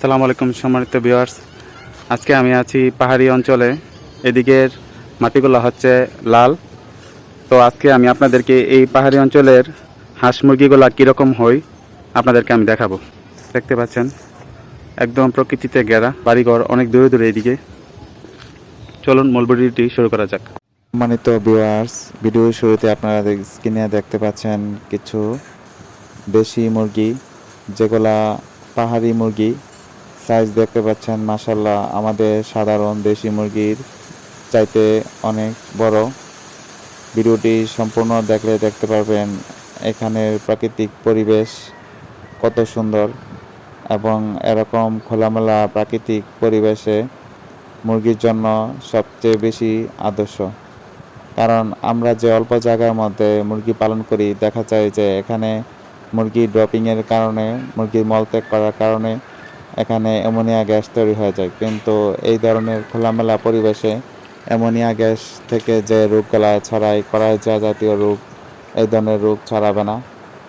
আসসালামু আলাইকুম সম্মানিত ভিউয়ার্স। আজকে আমি আছি পাহাড়ি অঞ্চলে। এদিকের মাটিগুলো হচ্ছে লাল। তো আজকে আমি আপনাদেরকে এই পাহাড়ি অঞ্চলের হাঁস মুরগিগুলো কীরকম হয় আপনাদেরকে আমি দেখাবো। দেখতে পাচ্ছেন? একদম প্রকৃতিতে ঘেরা। বাড়িঘর অনেক দূরে দূরে এদিকে। চলুন মূল ভিডিওটি শুরু করা যাক। সম্মানিত ভিউয়ার্স ভিডিওর শুরুতে আপনারা স্ক্রিনে দেখতে পাচ্ছেন কিছু দেশি মুরগি, যেগুলা পাহাড়ি মুরগি। সাইজ দেখতে পাচ্ছেন মাসাল্লাহ আমাদের সাধারণ দেশি মুরগির চাইতে অনেক বড়। ভিডিওটি সম্পূর্ণ দেখলে দেখতে পারবেন এখানের প্রাকৃতিক পরিবেশ কত সুন্দর এবং এরকম খোলামেলা প্রাকৃতিক পরিবেশে মুরগির জন্য সবচেয়ে বেশি আদর্শ। কারণ আমরা যে অল্প জায়গার মধ্যে মুরগি পালন করি, দেখা যায় যে এখানে মুরগি ড্রপিংয়ের কারণে, মুরগির মলত্যাগ করার কারণে এখানে অ্যামোনিয়া গ্যাস তৈরি হয়ে যায়। কিন্তু এই ধরনের খোলামেলা পরিবেশে অ্যামোনিয়া গ্যাস থেকে যে রোগগুলা ছড়ায় করাইজা জাতীয় রোগ, এই ধরনের রোগ ছড়াবে না।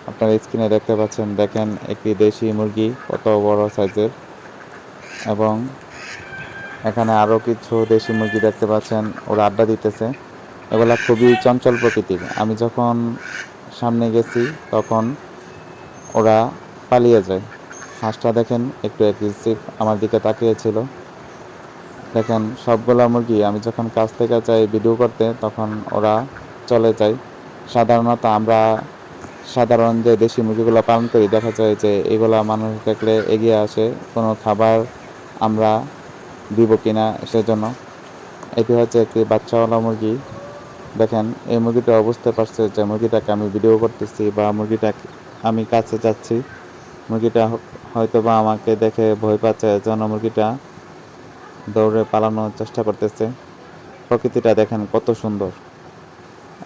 আপনারা স্ক্রিনে দেখতে পাচ্ছেন, দেখেন একটি দেশি মুরগি কত বড় সাইজের। এবং এখানে আরও কিছু দেশি মুরগি দেখতে পাচ্ছেন, ওরা আড্ডা দিতেছে। এগুলা খুবই চঞ্চল প্রকৃতির। আমি যখন সামনে গেছি, তখন ওরা পালিয়ে যায়। হাঁসটা দেখেন, একটু অ্যাগ্রেসিভ আমার দিকে তাকিয়েছিল। দেখেন, সবগুলা মুরগি, আমি যখন কাছ থেকে যাই ভিডিও করতে, তখন ওরা চলে যায়। সাধারণত আমরা সাধারণ যে দেশি মুরগিগুলো পালন করি, দেখা যায় যে এগুলা মানুষ দেখলে এগিয়ে আসে, কোনো খাবার আমরা দিব কিনা সেজন্য। এটি হচ্ছে একটি বাচ্চাওয়ালা মুরগি। দেখেন, এই মুরগিটা বুঝতে পারছে যে মুরগিটাকে আমি ভিডিও করতেছি বা মুরগিটা আমি কাছে যাচ্ছি। মুরগিটা হয়তো বা আমাকে দেখে ভয় পাচ্ছে এজন্য মুরগিটা দৌড়ে পালানোর চেষ্টা করতেছে। প্রকৃতিটা দেখেন কত সুন্দর।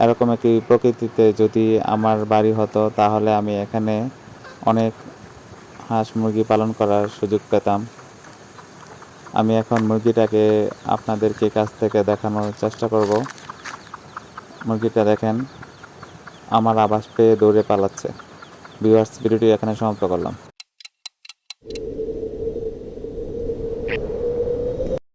এরকম একটি প্রকৃতিতে যদি আমার বাড়ি হতো, তাহলে আমি এখানে অনেক হাঁস মুরগি পালন করার সুযোগ পেতাম। আমি এখন মুরগিটাকে আপনাদেরকে কাছ থেকে দেখানোর চেষ্টা করব। মুরগিটা দেখেন, আমার আবাস পেয়ে দৌড়ে পালাচ্ছে। ভিউয়ার্স ভিডিওটি এখানে সমাপ্ত করলাম।